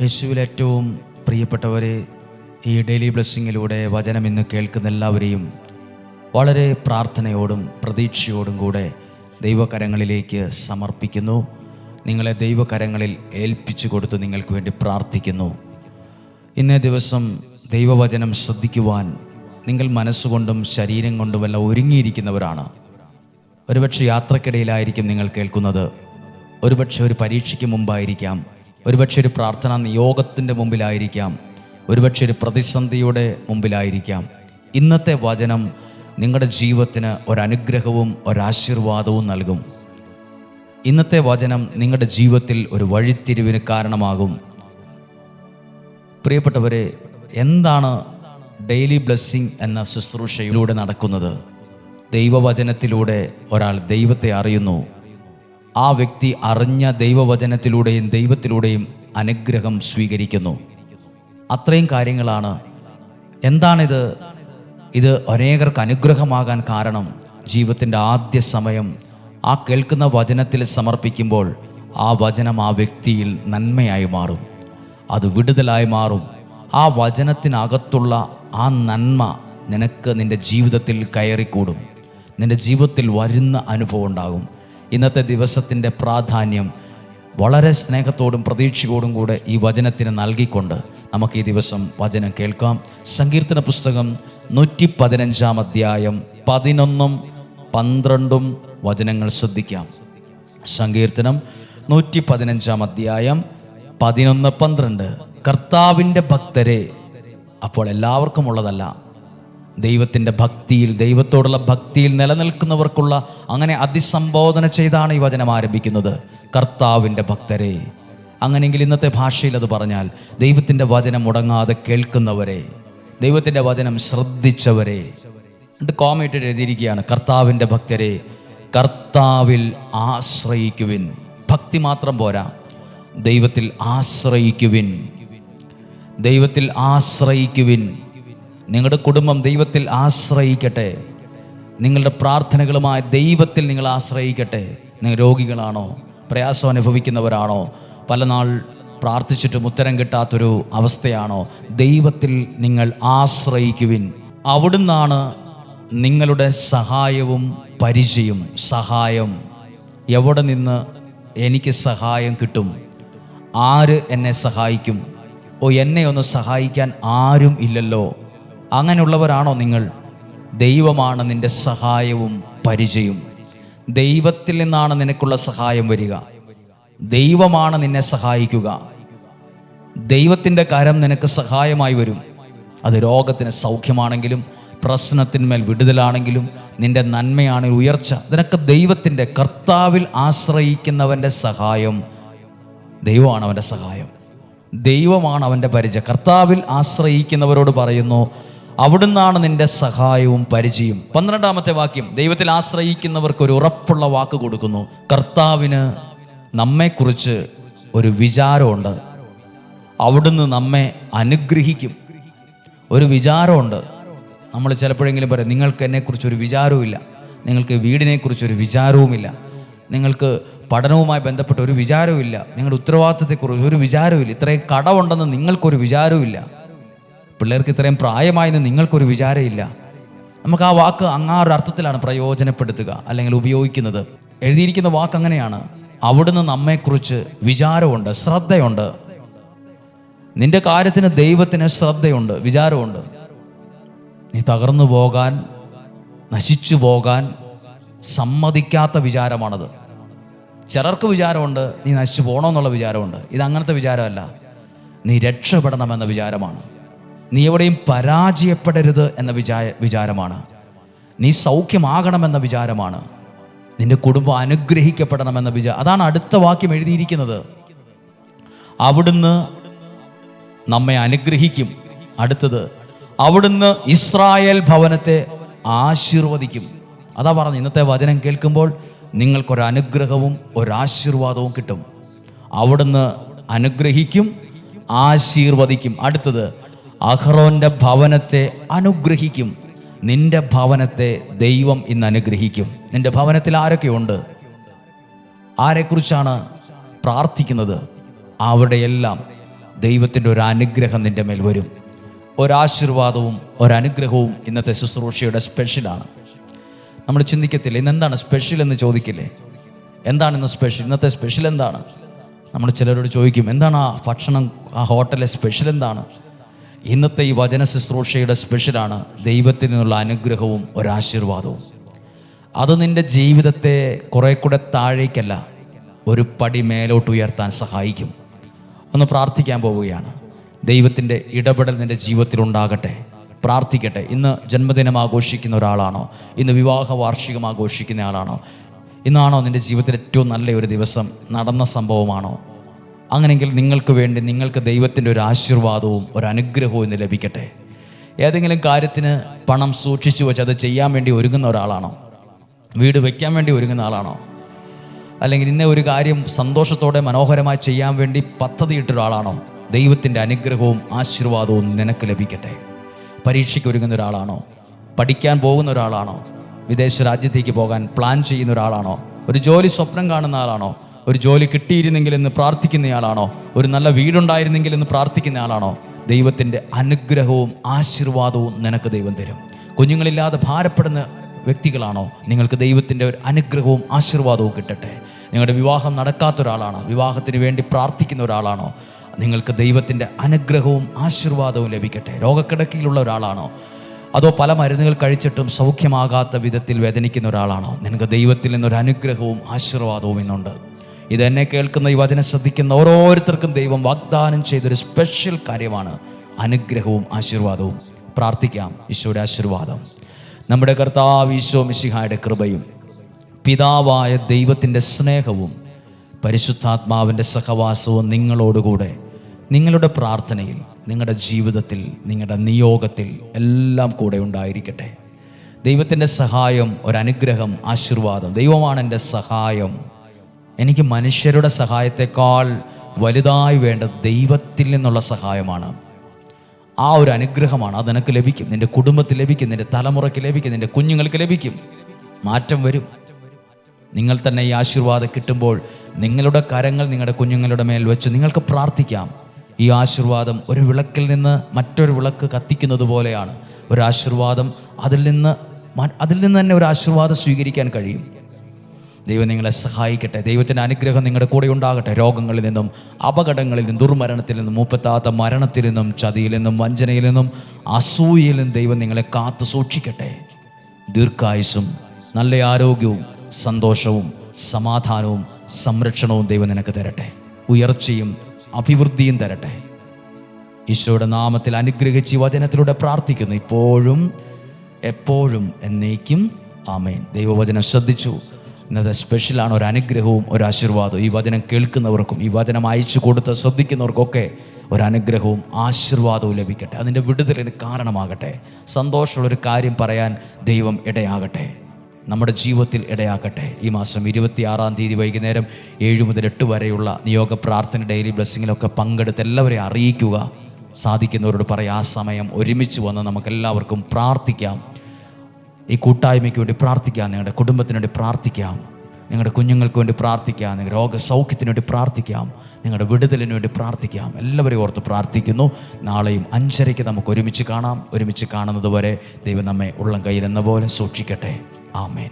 യേശുവിൽ ഏറ്റവും പ്രിയപ്പെട്ടവരെ ഈ ഡെയിലി ബ്ലെസ്സിങ്ങിലൂടെ വചനം ഇന്ന് കേൾക്കുന്ന എല്ലാവരെയും വളരെ പ്രാർത്ഥനയോടും പ്രതീക്ഷയോടും കൂടെ ദൈവകരങ്ങളിലേക്ക് സമർപ്പിക്കുന്നു. നിങ്ങളെ ദൈവകരങ്ങളിൽ ഏൽപ്പിച്ചു കൊടുത്ത് നിങ്ങൾക്ക് വേണ്ടി പ്രാർത്ഥിക്കുന്നു. ഇന്നേ ദിവസം ദൈവവചനം ശ്രദ്ധിക്കുവാൻ നിങ്ങൾ മനസ്സുകൊണ്ടും ശരീരം കൊണ്ടുമെല്ലാം ഒരുങ്ങിയിരിക്കുന്നവരാണ്. ഒരുപക്ഷെ യാത്രക്കിടയിലായിരിക്കും നിങ്ങൾ കേൾക്കുന്നത്. ഒരുപക്ഷെ ഒരു പരീക്ഷയ്ക്ക് മുമ്പായിരിക്കാം. ഒരുപക്ഷെ ഒരു പ്രാർത്ഥനാ നിയോഗത്തിന്റെ മുമ്പിലായിരിക്കാം. ഒരുപക്ഷെ ഒരു പ്രതിസന്ധിയുടെ മുമ്പിലായിരിക്കാം. ഇന്നത്തെ വചനം നിങ്ങളുടെ ജീവിതത്തിന് ഒരനുഗ്രഹവും ഒരാശീർവാദവും നൽകും. ഇന്നത്തെ വചനം നിങ്ങളുടെ ജീവിതത്തിൽ ഒരു വഴിത്തിരിവിന് കാരണമാകും. പ്രിയപ്പെട്ടവരെ എന്താണ് ഡെയിലി ബ്ലെസ്സിങ് എന്ന ശുശ്രൂഷയിലൂടെ നടക്കുന്നത്? ദൈവവചനത്തിലൂടെ ഒരാൾ ദൈവത്തെ അറിയുന്നു. ആ വ്യക്തി അറിഞ്ഞ ദൈവവചനത്തിലൂടെയും ദൈവത്തിലൂടെയും അനുഗ്രഹം സ്വീകരിക്കുന്നു. അത്രയും കാര്യങ്ങളാണ്. എന്താണിത്? ഇത് അനേകർക്ക് അനുഗ്രഹമാകാൻ കാരണം ജീവിതത്തിന്റെ ആദ്യ സമയം ആ കേൾക്കുന്ന വചനത്തിൽ സമർപ്പിക്കുമ്പോൾ ആ വചനം ആ വ്യക്തിയിൽ നന്മയായി മാറും. അത് വിടുതലായി മാറും. ആ വചനത്തിനകത്തുള്ള ആ നന്മ നിനക്ക് നിന്റെ ജീവിതത്തിൽ കയറിക്കൂടും. നിന്റെ ജീവിതത്തിൽ വരുന്ന അനുഭവം ഉണ്ടാകും. ഇന്നത്തെ ദിവസത്തിന്റെ പ്രാധാന്യം വളരെ സ്നേഹത്തോടും പ്രതീക്ഷയോടും കൂടെ ഈ വചനത്തിന് നൽകിക്കൊണ്ട് നമുക്ക് ഈ ദിവസം വചനം കേൾക്കാം. സങ്കീർത്തന പുസ്തകം നൂറ്റി പതിനഞ്ചാം അധ്യായം പതിനൊന്നും പന്ത്രണ്ടും വചനങ്ങൾ ശ്രദ്ധിക്കാം. സങ്കീർത്തനം നൂറ്റി പതിനഞ്ചാം അധ്യായം പതിനൊന്ന് പന്ത്രണ്ട്. കർത്താവിന്റെ ഭക്തരെ അപ്പോൾ എല്ലാവർക്കും ഉള്ളതല്ല ദൈവത്തിന്റെ ഭക്തിയിൽ ദൈവത്തോടുള്ള ഭക്തിയിൽ നിലനിൽക്കുന്നവർക്കുള്ള അങ്ങനെ അതിസംബോധന ചെയ്താണ് ഈ വചനം ആരംഭിക്കുന്നത്. കർത്താവിന്റെ ഭക്തരെ അങ്ങനെയെങ്കിൽ ഇന്നത്തെ ഭാഷയിൽ അത് പറഞ്ഞാൽ ദൈവത്തിന്റെ വചനം മുടങ്ങാതെ കേൾക്കുന്നവരെ ദൈവത്തിന്റെ വചനം ശ്രദ്ധിച്ചവരെ. എന്നിട്ട് കോമേറ്റ് എഴുതിയിരിക്കുകയാണ്. കർത്താവിന്റെ ഭക്തരെ കർത്താവിൽ ആശ്രയിക്കുവിൻ. ഭക്തി മാത്രം പോരാ. ദൈവത്തിൽ ആശ്രയിക്കുവിൻ. ദൈവത്തിൽ ആശ്രയിക്കുവിൻ. നിങ്ങളുടെ കുടുംബം ദൈവത്തിൽ ആശ്രയിക്കട്ടെ. നിങ്ങളുടെ പ്രാർത്ഥനകളുമായി ദൈവത്തിൽ നിങ്ങൾ ആശ്രയിക്കട്ടെ. നിങ്ങൾ രോഗികളാണോ? പ്രയാസം അനുഭവിക്കുന്നവരാണോ? പല നാൾ പ്രാർത്ഥിച്ചിട്ടും ഉത്തരം കിട്ടാത്തൊരു അവസ്ഥയാണോ? ദൈവത്തിൽ നിങ്ങൾ ആശ്രയിക്കുവിൻ. അവിടുന്നാണ് നിങ്ങളുടെ സഹായവും പരിചയം. സഹായം. എവിടെ നിന്ന് എനിക്ക് സഹായം കിട്ടും? ആര് എന്നെ സഹായിക്കും? ഓ എന്നെ ഒന്ന് സഹായിക്കാൻ ആരും ഇല്ലല്ലോ. അങ്ങനെയുള്ളവരാണോ നിങ്ങൾ? ദൈവമാണ് നിന്റെ സഹായവും പരിചയവും. ദൈവത്തിൽ നിന്നാണ് നിനക്കുള്ള സഹായം വരിക. ദൈവമാണ് നിന്നെ സഹായിക്കുക. ദൈവത്തിന്റെ കരം നിനക്ക് സഹായമായി വരും. അത് രോഗത്തിന് സൗഖ്യമാണെങ്കിലും പ്രശ്നത്തിന്മേൽ വിടുതലാണെങ്കിലും നിന്റെ നന്മയാണ് ഉയർച്ച. ഇതിനൊക്കെ ദൈവത്തിന്റെ കർത്താവിൽ ആശ്രയിക്കുന്നവന്റെ സഹായം. ദൈവമാണ് അവന്റെ സഹായം. ദൈവമാണ് അവന്റെ പരിചയം. കർത്താവിൽ ആശ്രയിക്കുന്നവരോട് പറയുന്നു അവിടുന്നാണ് നിന്റെ സഹായവും പരിചയം പന്ത്രണ്ടാമത്തെ വാക്യം ദൈവത്തിൽ ആശ്രയിക്കുന്നവർക്ക് ഒരു ഉറപ്പുള്ള വാക്ക് കൊടുക്കുന്നു. കർത്താവിന് നമ്മെക്കുറിച്ച് ഒരു വിചാരമുണ്ട്. അവിടുന്ന് നമ്മെ അനുഗ്രഹിക്കും. ഒരു വിചാരമുണ്ട്. നമ്മൾ ചിലപ്പോഴെങ്കിലും പറയും നിങ്ങൾക്ക് എന്നെക്കുറിച്ച് ഒരു വിചാരവുമില്ല. നിങ്ങൾക്ക് വീടിനെക്കുറിച്ച് ഒരു വിചാരവുമില്ല. നിങ്ങൾക്ക് പഠനവുമായി ബന്ധപ്പെട്ട ഒരു വിചാരവുമില്ല. നിങ്ങളുടെ ഉത്തരവാദിത്തത്തെക്കുറിച്ച് ഒരു വിചാരവുമില്ല. ഇത്രയും കടമുണ്ടെന്ന് നിങ്ങൾക്കൊരു വിചാരവുമില്ല. പിള്ളേർക്ക് ഇത്രയും പ്രായമായെന്ന് നിങ്ങൾക്കൊരു വിചാരമില്ല. നമുക്ക് ആ വാക്ക് അങ്ങാറൊരു അർത്ഥത്തിലാണ് പ്രയോജനപ്പെടുത്തുക അല്ലെങ്കിൽ ഉപയോഗിക്കുന്നത്. എഴുതിയിരിക്കുന്ന വാക്ക് അങ്ങനെയാണ്. അവിടുന്ന് നമ്മെക്കുറിച്ച് വിചാരമുണ്ട് ശ്രദ്ധയുണ്ട്. നിന്റെ കാര്യത്തിന് ദൈവത്തിന് ശ്രദ്ധയുണ്ട് വിചാരമുണ്ട്. നീ തകർന്നു പോകാൻ നശിച്ചു പോകാൻ സമ്മതിക്കാത്ത വിചാരമാണത്. ചിലർക്ക് വിചാരമുണ്ട് നീ നശിച്ചു പോകണമെന്നുള്ള വിചാരമുണ്ട്. ഇത് അങ്ങനത്തെ വിചാരമല്ല. നീ രക്ഷപ്പെടണമെന്ന വിചാരമാണ്. നീ എവിടെയും പരാജയപ്പെടരുത് എന്ന വിചാ വിചാരമാണ്. നീ സൗഖ്യമാകണമെന്ന വിചാരമാണ്. നിന്റെ കുടുംബം അനുഗ്രഹിക്കപ്പെടണമെന്ന വിചാരം അതാണ് അടുത്ത വാക്യം എഴുതിയിരിക്കുന്നത്. അവിടുന്ന് നമ്മെ അനുഗ്രഹിക്കും. അടുത്തത് അവിടുന്ന് ഇസ്രായേൽ ഭവനത്തെ ആശീർവദിക്കും. അതാ പറഞ്ഞു ഇന്നത്തെ വചനം കേൾക്കുമ്പോൾ നിങ്ങൾക്കൊരു അനുഗ്രഹവും ഒരാശീർവാദവും കിട്ടും. അവിടുന്ന് അനുഗ്രഹിക്കും ആശീർവദിക്കും. അടുത്തത് അഹ്റോന്റെ ഭവനത്തെ അനുഗ്രഹിക്കും. നിന്റെ ഭവനത്തെ ദൈവം ഇന്ന് അനുഗ്രഹിക്കും. നിന്റെ ഭവനത്തിൽ ആരൊക്കെയുണ്ട്? ആരെക്കുറിച്ചാണ് പ്രാർത്ഥിക്കുന്നത്? അവിടെയെല്ലാം ദൈവത്തിന്റെ ഒരു അനുഗ്രഹം നിന്റെ മേൽ വരും. ഒരാശീർവാദവും ഒരനുഗ്രഹവും ഇന്നത്തെ ശുശ്രൂഷയുടെ സ്പെഷ്യലാണ്. നമ്മൾ ചിന്തിക്കത്തില്ല ഇന്ന് എന്താണ് സ്പെഷ്യൽ എന്ന് ചോദിക്കില്ലേ? എന്താണ് ഇന്ന് സ്പെഷ്യൽ? ഇന്നത്തെ സ്പെഷ്യൽ എന്താണ്? നമ്മൾ ചിലരോട് ചോദിക്കും എന്താണ് ആ ഭക്ഷണം ആ ഹോട്ടലിലെ സ്പെഷ്യൽ എന്താണ്? ഇന്നത്തെ ഈ വചന ശുശ്രൂഷയുടെ സ്പെഷ്യലാണ് ദൈവത്തിൽ നിന്നുള്ള അനുഗ്രഹവും ഒരാശീർവാദവും അത് നിന്റെ ജീവിതത്തെ കുറെ കൂടെ താഴേക്കല്ല ഒരു പടി മേലോട്ട് ഉയർത്താൻ സഹായിക്കും. ഒന്ന് പ്രാർത്ഥിക്കാൻ പോവുകയാണ്. ദൈവത്തിന്റെ ഇടപെടൽ നിന്റെ ജീവിതത്തിൽ ഉണ്ടാകട്ടെ. പ്രാർത്ഥിക്കട്ടെ. ഇന്ന് ജന്മദിനം ആഘോഷിക്കുന്ന ഒരാളാണോ? ഇന്ന് വിവാഹ വാർഷികം ആഘോഷിക്കുന്ന ആളാണോ? ഇന്നാണോ നിന്റെ ജീവിതത്തിൽ ഏറ്റവും നല്ല ഒരു ദിവസം? നടന്ന സംഭവമാണോ? അങ്ങനെയെങ്കിൽ നിങ്ങൾക്ക് വേണ്ടി നിങ്ങൾക്ക് ദൈവത്തിന്റെ ഒരു ആശീർവാദവും ഒരു അനുഗ്രഹവും ഇന്ന് ലഭിക്കട്ടെ. ഏതെങ്കിലും കാര്യത്തിന് പണം സൂക്ഷിച്ചു വെച്ച് അത് ചെയ്യാൻ വേണ്ടി ഒരുങ്ങുന്ന ഒരാളാണോ? വീട് വയ്ക്കാൻ വേണ്ടി ഒരുങ്ങുന്ന ആളാണോ? അല്ലെങ്കിൽ ഇന്ന ഒരു കാര്യം സന്തോഷത്തോടെ മനോഹരമായി ചെയ്യാൻ വേണ്ടി പദ്ധതിയിട്ട ഒരാളാണോ? ദൈവത്തിന്റെ അനുഗ്രഹവും ആശീർവാദവും നിനക്ക് ലഭിക്കട്ടെ. പരീക്ഷയ്ക്ക് ഒരുങ്ങുന്ന ഒരാളാണോ? പഠിക്കാൻ പോകുന്ന ഒരാളാണോ? വിദേശ രാജ്യത്തേക്ക് പോകാൻ പ്ലാൻ ചെയ്യുന്ന ഒരാളാണോ? ഒരു ജോലി സ്വപ്നം കാണുന്ന ആളാണോ? ഒരു ജോലി കിട്ടിയിരുന്നെങ്കിൽ എന്ന് പ്രാർത്ഥിക്കുന്നയാളാണോ? ഒരു നല്ല വീടുണ്ടായിരുന്നെങ്കിൽ എന്ന് പ്രാർത്ഥിക്കുന്ന ആളാണോ ദൈവത്തിന്റെ അനുഗ്രഹവും ആശീർവാദവും നിനക്ക് ദൈവം തരും. കുഞ്ഞുങ്ങളില്ലാതെ ഭാരപ്പെടുന്ന വ്യക്തികളാണോ? നിങ്ങൾക്ക് ദൈവത്തിന്റെ ഒരു അനുഗ്രഹവും ആശീർവാദവും കിട്ടട്ടെ. നിങ്ങളുടെ വിവാഹം നടക്കാത്ത ഒരാളാണോ? വിവാഹത്തിന് വേണ്ടി പ്രാർത്ഥിക്കുന്ന ഒരാളാണോ? നിങ്ങൾക്ക് ദൈവത്തിന്റെ അനുഗ്രഹവും ആശീർവാദവും ലഭിക്കട്ടെ. രോഗക്കിടക്കിലുള്ള ഒരാളാണോ? അതോ പല മരുന്നുകൾ കഴിച്ചിട്ടും സൗഖ്യമാകാത്ത വിധത്തിൽ വേദനിക്കുന്ന ഒരാളാണോ? നിനക്ക് ദൈവത്തിൽ നിന്നൊരു അനുഗ്രഹവും ആശീർവാദവും ഇന്നുണ്ട്. ഇതെന്നെ കേൾക്കുന്ന ഈ വചനം ശ്രദ്ധിക്കുന്ന ഓരോരുത്തർക്കും ദൈവം വാഗ്ദാനം ചെയ്തൊരു സ്പെഷ്യൽ കാര്യമാണ്. അനുഗ്രഹവും ആശീർവാദവും. പ്രാർത്ഥിക്കാം. ഈശോയുടെ ആശീർവാദം. നമ്മുടെ കർത്താവ് ഈശോ മിശിഹായുടെ കൃപയും പിതാവായ ദൈവത്തിന്റെ സ്നേഹവും പരിശുദ്ധാത്മാവിന്റെ സഹവാസവും നിങ്ങളോടുകൂടെ. നിങ്ങളുടെ പ്രാർത്ഥനയിൽ നിങ്ങളുടെ ജീവിതത്തിൽ നിങ്ങളുടെ നിയോഗത്തിൽ എല്ലാം കൂടെ ഉണ്ടായിരിക്കട്ടെ. ദൈവത്തിന്റെ സഹായം ഒരനുഗ്രഹം ആശീർവാദം. ദൈവമാണ് എന്റെ സഹായം. എനിക്ക് മനുഷ്യരുടെ സഹായത്തെക്കാൾ വലുതായി വേണ്ട ദൈവത്തിൽ നിന്നുള്ള സഹായമാണ്. ആ ഒരു അനുഗ്രഹമാണ് അത് നിനക്ക് ലഭിക്കും. നിന്റെ കുടുംബത്തിൽ ലഭിക്കും. നിന്റെ തലമുറയ്ക്ക് ലഭിക്കും. നിന്റെ കുഞ്ഞുങ്ങൾക്ക് ലഭിക്കും. മാറ്റം വരും. നിങ്ങൾ തന്നെ ഈ ആശീർവാദം കിട്ടുമ്പോൾ നിങ്ങളുടെ കരങ്ങൾ നിങ്ങളുടെ കുഞ്ഞുങ്ങളുടെ മേൽ വെച്ച് നിങ്ങൾക്ക് പ്രാർത്ഥിക്കാം. ഈ ആശീർവാദം ഒരു വിളക്കിൽ നിന്ന് മറ്റൊരു വിളക്ക് കത്തിക്കുന്നത് പോലെയാണ്. ഒരു ആശീർവാദം അതിൽ നിന്ന് അതിൽ നിന്ന് തന്നെ ഒരു ആശീർവാദം സ്വീകരിക്കാൻ കഴിയും. ദൈവം നിങ്ങളെ സഹായിക്കട്ടെ. ദൈവത്തിന്റെ അനുഗ്രഹം നിങ്ങളുടെ കൂടെ ഉണ്ടാകട്ടെ. രോഗങ്ങളിൽ നിന്നും അപകടങ്ങളിൽ നിന്നും ദുർമരണത്തിൽ നിന്നും മൂപ്പത്താത്ത മരണത്തിൽ നിന്നും ചതിയിൽ നിന്നും വഞ്ചനയിൽ നിന്നും അസൂയയിൽ നിന്നും ദൈവം നിങ്ങളെ കാത്തു സൂക്ഷിക്കട്ടെ. ദീർഘായുസും നല്ല ആരോഗ്യവും സന്തോഷവും സമാധാനവും സംരക്ഷണവും ദൈവം നിനക്ക് തരട്ടെ. ഉയർച്ചയും അഭിവൃദ്ധിയും തരട്ടെ. ഈശോയുടെ നാമത്തിൽ അനുഗ്രഹിച്ച് വചനത്തിലൂടെ പ്രാർത്ഥിക്കുന്നു. ഇപ്പോഴും എപ്പോഴും എന്നേക്കും ആമേൻ. ദൈവവചനം ശ്രദ്ധിച്ചു. ഇന്നത്തെ സ്പെഷ്യലാണ് ഒരു അനുഗ്രഹവും ഒരു ആശീർവാദവും. ഈ വചനം കേൾക്കുന്നവർക്കും ഈ വചനം അയച്ചു കൊടുത്ത് ശ്രദ്ധിക്കുന്നവർക്കൊക്കെ ഒരു അനുഗ്രഹവും ആശീർവാദവും ലഭിക്കട്ടെ. അതിന്റെ വിടുതലിന് കാരണമാകട്ടെ. സന്തോഷമുള്ളൊരു കാര്യം പറയാൻ ദൈവം ഇടയാകട്ടെ. നമ്മുടെ ജീവിതത്തിൽ ഇടയാക്കട്ടെ ഈ മാസം ഇരുപത്തിയാറാം തീയതി വൈകുന്നേരം ഏഴ് മുതൽ എട്ട് വരെയുള്ള നിയോഗ പ്രാർത്ഥന ഡെയിലി ബ്ലെസ്സിങ്ങിലൊക്കെ പങ്കെടുത്ത് എല്ലാവരെയും അറിയിക്കുക. സാധിക്കുന്നവരോട് പറയാം ആ സമയം ഒരുമിച്ച് വന്ന് നമുക്കെല്ലാവർക്കും പ്രാർത്ഥിക്കാം. ഈ കൂട്ടായ്മയ്ക്ക് വേണ്ടി പ്രാർത്ഥിക്കാം നിങ്ങളുടെ കുടുംബത്തിന് വേണ്ടി പ്രാർത്ഥിക്കാം നിങ്ങളുടെ കുഞ്ഞുങ്ങൾക്ക് വേണ്ടി പ്രാർത്ഥിക്കാം നിങ്ങളുടെ രോഗസൗഖ്യത്തിന് വേണ്ടി പ്രാർത്ഥിക്കാം നിങ്ങളുടെ വിടുതലിന് വേണ്ടി പ്രാർത്ഥിക്കാം. എല്ലാവരെയും ഓർത്ത് പ്രാർത്ഥിക്കുന്നു. നാളെയും അഞ്ചരയ്ക്ക് നമുക്ക് ഒരുമിച്ച് കാണാം. ഒരുമിച്ച് കാണുന്നത് വരെ ദൈവം നമ്മെ ഉള്ളം കയ്യിൽ എന്ന പോലെ സൂക്ഷിക്കട്ടെ. ആമേൻ.